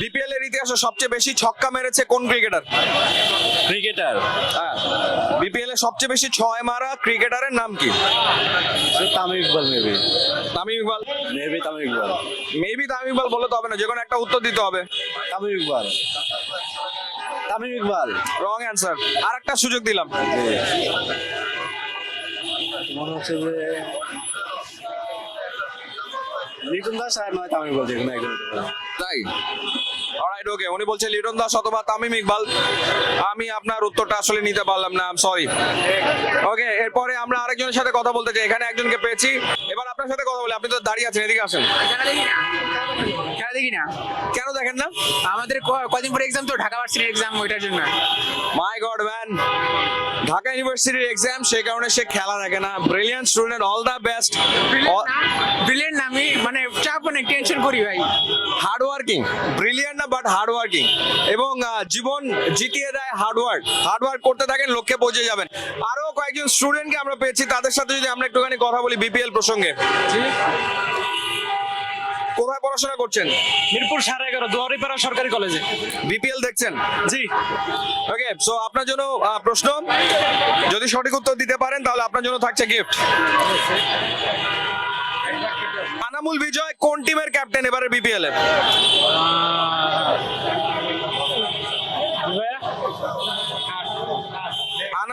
BPL এর ইতিহাসে সবচেয়ে বেশি ছক্কা মেরেছে কোন ক্রিকেটার? ক্রিকেটার। হ্যাঁ বিপিএল এ সবচেয়ে বেশি ছয় মারা ক্রিকেটারের নাম কি? Tamim Iqbal maybe Tamim Iqbal. Maybe Tamim Iqbal. Maybe Tamim Iqbal বলে তো হবে না যে কোনো একটা উত্তর দিতে হবে। তামিম ইকবাল। তামিম ইকবাল। রং অ্যান্সার আর একটা সুযোগ দিলাম। মনে হচ্ছে যে লিটন দাস আর নয় তামিম ইকবাল যেকোনো একজন তাই? অলরাইট ওকে উনি বলছে লিটন দাস অথবা তামিম ইকবাল। আমি আপনার উত্তরটা আসলে নিতে পারলাম না সরি ওকে এরপরে আমরা আরেকজনের সাথে কথা বলতে চাই এখানে একজনকে পেয়েছি। এবার আপনার সাথে কথা বলি আপনি তো দাঁড়িয়ে আছেন এদিকে আসেন। খেলা দেখি না? কেন দেখেন না? আমাদের ক- কদিন পরে এক্সাম তো ঢাকা ভার্সিটির এক্সাম ওইটার জন্য। মাই গড ম্যান ঢাকা ইউনিভার্সিটির এক্সাম সেই কারণে সে খেলা দেখে না। Brilliant student all the best brilliant না আমি মানে চাপ অনেক টেনশন করি ভাই। হার্ড ওয়ার্কিং ব্রিলিয়ান্ট না বাট হার্ড ওয়ার্কিং এবং জীবন জিতিয়ে দেয় হার্ড ওয়ার্ক হার্ড ওয়ার্ক করতে থাকেন লক্ষ্যে পৌঁছে যাবেন। আরও কয়েকজন স্টুডেন্টকে আমরা পেয়েছি তাদের সাথে যদি আমরা একটুখানি কথা বলি বিপিএল প্রসঙ্গে। কোথায় পড়াশোনা করছেন? মিরপুর সাড়ে এগারো দুয়ারিপাড়া সরকারি কলেজে। বিপিএল দেখছেন? জি। ওকে সো আপনার জন্য প্রশ্ন? যদি সঠিক উত্তর দিতে পারেন তাহলে আপনার জন্য থাকছে গিফট আনামুল বিজয় কোন টিমের ক্যাপ্টেন এবারে বিপিএল? এ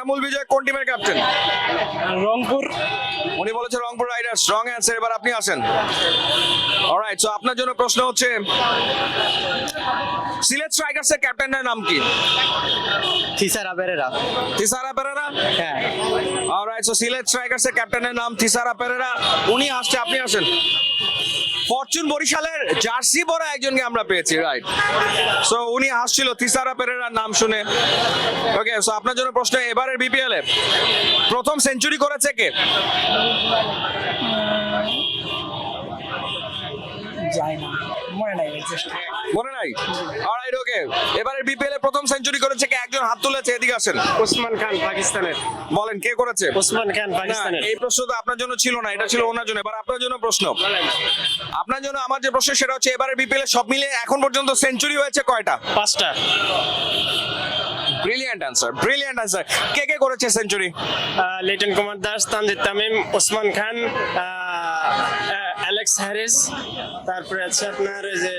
আনামুল বিজয় কোন টিমের ক্যাপ্টেন রংপুর। উনি বলেছে রংপুর রাইডার্স। রং অ্যান্সার এবার আপনি আসেন। অলরাইট সো আপনার জন্য প্রশ্ন হচ্ছে সিলেট স্ট্রাইকার্স এর ক্যাপ্টেনের নাম কি? থিসারা পেরেরা। থিসারা পেরেরা? হ্যাঁ। অলরাইট সো সিলেট স্ট্রাইকার্স এর ক্যাপ্টেনের নাম থিসারা পেরেরা। উনি আসছে আপনি আসেন। ফরচুন বরিশালের জার্সি পরা একজনকে আমরা পেয়েছি রাইট সো উনি আসছিল তিসারা পেরেরার নাম শুনে। ওকে সো আপনার জন্য প্রশ্ন এবারের বিপিএল এ প্রথম সেঞ্চুরি করেছে কে যাই না মনে নাই মনে নাই? অলরাইট ওকে এবারে বিপিএল এ প্রথম সেঞ্চুরি করেছে কে? একজন হাত তুলেছে এদিকে আসেন। ওসমান খান পাকিস্তানের। বলেন কে করেছে? ওসমান খান পাকিস্তানের। এই প্রশ্ন তো আপনার জন্য ছিল না এটা ছিল ওনার জন্য। এবার আপনার জন্য প্রশ্ন। আপনার জন্য আমার যে প্রশ্ন সেটা হচ্ছে এবারে বিপিএল সব মিলে এখন পর্যন্ত সেঞ্চুরি হয়েছে কয়টা? পাঁচটা। ব্রিলিয়ান্ট অ্যান্সার ব্রিলিয়ান্ট অ্যান্সার কে কে করেছে century Liton Kumar Das Tanzid Tamim Osman Khan Alex Harris তারপরে আছে আপনার ওই যে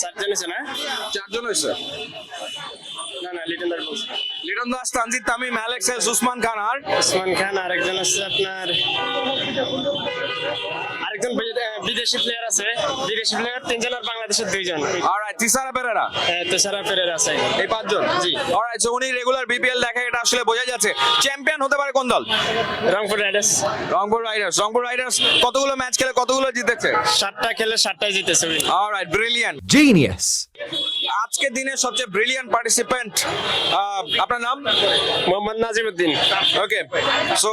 চারজন হয়েছে না? চারজন হয়েছে। না না লিটন দাস বলছে। লিটন দাস তানজিদ তামিম অ্যালেক্স হ্যারিস উসমান খান আর? উসমান খান আরেকজন আছে আপনার আহ, বিদেশি প্লেয়ার আছে। বিদেশি প্লেয়ার তিনজন আর বাংলাদেশের দুইজন। অলরাইট তিসারা পেরেরা? আহ, তেসারা পেরের আছে। এই পাঁচজন? জি। অলরাইট সো উনি রেগুলার বিপিএল দেখে এটা আসলে বোঝা যাচ্ছে। চ্যাম্পিয়ন হতে পারে কোন দল? Rangpur Riders. Rangpur Riders. Rangpur Riders কতগুলো ম্যাচ খেলে কতগুলো জিতেছে? সাতটা খেলে সাতটাই জিতেছে। Alright brilliant Genius. আজকের দিনের সবচেয়ে ব্রিলিয়ান্ট পার্টিসিপেন্ট আপনার নাম? মোহাম্মদ নাজিমুদ্দিন। ওকে সো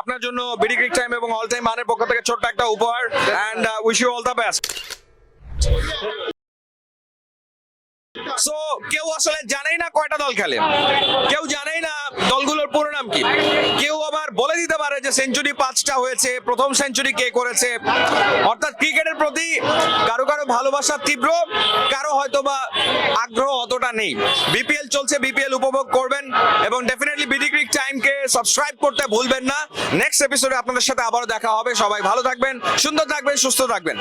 আপনার জন্য বিডি ক্রিক টাইম এবং অল টাইম মানের পক্ষ থেকে ছোট্ট একটা উপহার and wish you all the best so কেউ আসলে জানেই না কয়টা দল খেলে। কেউ জানেই না দলগুলোর পুরো নাম কি। কেউ আবার বলে দিতে পারে যে সেঞ্চুরি পাঁচটা হয়েছে, প্রথম সেঞ্চুরি কে করেছে। অর্থাৎ ক্রিকেটের প্রতি কারও কারও ভালোবাসা তীব্র, কারও হয়তো বা আগ্রহ অতটা নেই। বিপিএল চলছে বিপিএল উপভোগ করবেন এবং ডেফিনেটলি বিডি ক্রিক টাইমকে সাবস্ক্রাইব করতে ভুলবেন না। নেক্সট এপিসোডে আপনাদের সাথে আবারও দেখা হবে। সবাই ভালো থাকবেন, সুন্দর থাকবেন, সুস্থ থাকবেন।